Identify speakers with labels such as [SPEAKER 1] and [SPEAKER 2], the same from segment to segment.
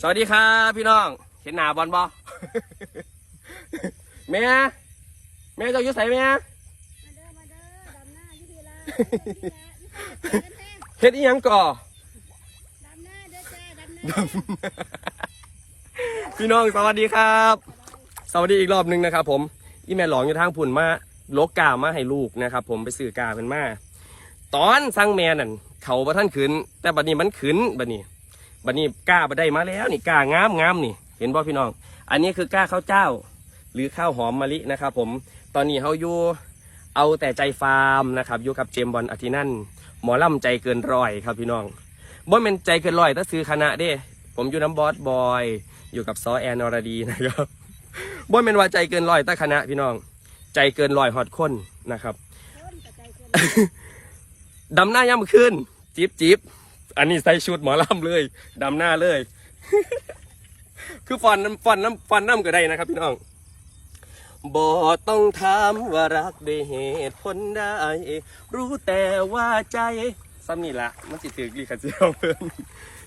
[SPEAKER 1] สวัสดีครับพี่น้อง เห็นหน้าบอลบอแม่แม่เจะอยุ่ใส่แม่
[SPEAKER 2] มาเด้อมาเด้อดำหน้ายุพีละยุพีละยุพีละ
[SPEAKER 1] เฮ็ดอีหยังก่อ
[SPEAKER 2] ดำหน้าเด้อจ้าดำหน้า
[SPEAKER 1] พี่น้องสวัสดีครับ สวัสดีอีกรอบหนึงนะครับผมอีแม่หลองอยู่ทางผุ่นมาลกกามาให้ลูกนะครับผมไปซื้อกาเป็นมาตอนสั่งแม่นั่นเขาบ่ท่านขืนแต่บัดนี้มันขืนบัดนี้ บัดนี้ก้าบัได้มาแล้วนี่ก้างามงามนี่ เห็นบ่พี่น้อง อันนี้คือก้าข้าวเจ้า หรือข้าวหอมมะลินะครับผมตอนนี้เขาอยู่เอาแต่ใจฟาร์มนะครับอยู่กับเจมบอลอาทินั่นหมอล่ำใจเกินร้อยครับพี่น้องบ่เป็นใจเกินร้อยถ้าซื้อคณะเด้ ผมอยู่น้ำบอสบอยอยู่กับซอแอนอรดีนะครับบ่เป็นว่าใจเกินร้อยแต่คณะพี่น้อง ใจเกินร้อยฮอดคนนะครับดำหน้าย่ำขึ้น จิบจิบ อันนี้ใส่ชุดหมอลำเลยดำหน้าเลย คือฟันน้ำฟันน้ำฟันน้ำก็ได้นะครับพี่น้องบ่ต้องถามว่ารักด้วยเหตุผลใดรู้แต่ว่าใจซ้ำนี่ละมันสิถือลีขัดเจียวเพิ่น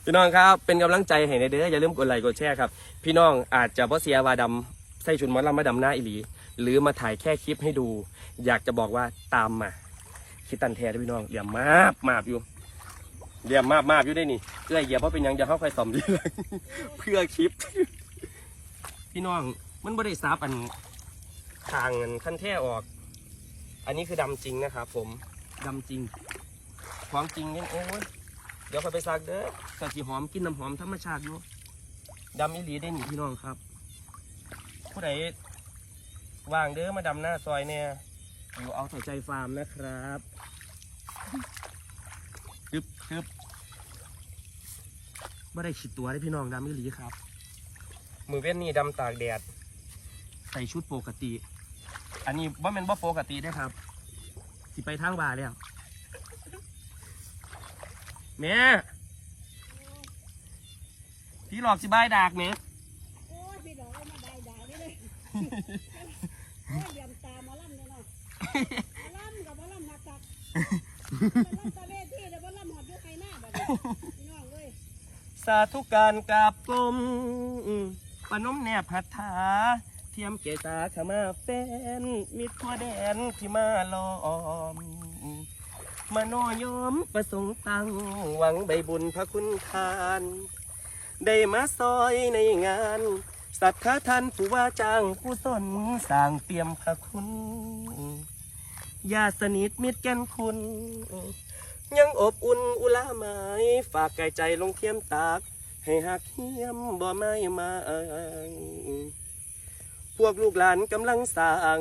[SPEAKER 1] พี่น้องครับ เป็นกำลังใจให้ในเด้ออย่าลืมกดไลค์กดแชร์ครับ พี่น้องอาจจะเพราะเสียว่าดำใส่ชุดหมอลำมาดำหน้าอีหลี หรือมาถ่ายแค่คลิปให้ดู อยากจะบอกว่าตามมาคิดตันแท้ด้วยพี่น้องเดี๋ยวมาบมาบอยู่ เดียวมาบมาบอยู่ได้นี่เพื่อเหยียบเพราะเป็นยังจะเข้าใครสอมดีเลยเพื่อคลิป พี่น้องมันไม่ได้ซับอันทางอันขั้นแท้ออก อันนี้คือดำจริงนะครับผมดำจริงของจริงเนี่ยโอ้ยเดี๋ยวค่อยไปซักเด้อแต่สีหอมกินน้ำหอมธรรมชาติอยู่ดำอีหลีได้หนี่พี่น้องครับ ผู้ใดวางเด้อมาดำหน้าซอยเนี่ยอยู่เอาแต่ใจฟาร์มนะครับ ตึบตึบไม่ได้ขิดตัวได้พี่น้องดำไม่หลีครับ มือเว้นนี่ดำตากแดด ใส่ชุดปกติ อันนี้ว่าเป็นว่าปกติได้อครับ สิไปทางบาร์แล้วแม่พี่หลอกสิบายดากแม่
[SPEAKER 2] โอ้ยพี่ดอกเอามาได้ด่าเลยโอ้ยเยี่ยมตาหมาล่ำเนี่ยเนาะหมาล่ำกับหมาล่ำหักตักหมาล่ำตะ
[SPEAKER 1] สาธุการกราบกลมปนมแนบหัตถา เทียมเกษาขมาแฟน มิตรทั่วแดนที่มาล้อมมโนโยมประสงค์ตัง หวังใบบุญพระคุณทาน ได้มาซอยในงาน สัทธาท่านผู้ว่าจ้างผู้สนสร้างเปี่ยมพระคุณญาสนิทมิตรแก่นคุณ ยังอบอุ่นอุลาไม้ฝากไก่ใจลงเทียมตาก ให้หักเฮียมบ่ไม่มาพวกลูกหลานกำลังสร้าง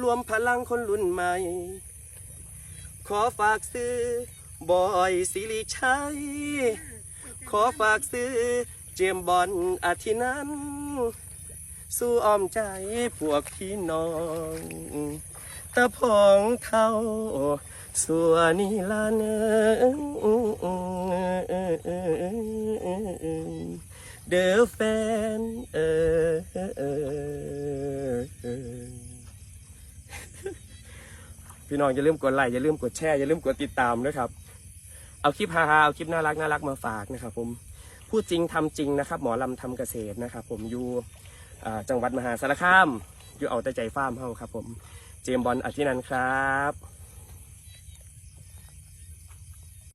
[SPEAKER 1] รวมพลังคนรุ่นใหม่ ขอฝากซื้อบอยสิริชัย ขอฝากซื้อเจมบอลอาทินั้น สู้อ้อมใจพวกพี่น้อง ตะพองเท่าสัวนิลาเนเด้อแฟนเออพี่น้องอย่าลืมกดไลค์อย่าลืมกดแชร์อย่าลืมกดติดตามนะครับ เอาคลิปฮาๆเอาคลิปน่ารักน่ารักมาฝากนะครับ ผมพูดจริงทำจริงนะครับ หมอลำทำเกษตรนะครับ ผมอยู่จังหวัดมหาสารคามอยู่เอาแต่ใจฟาร์มเฮาครับ ผม เจมบอลอาทินันครับ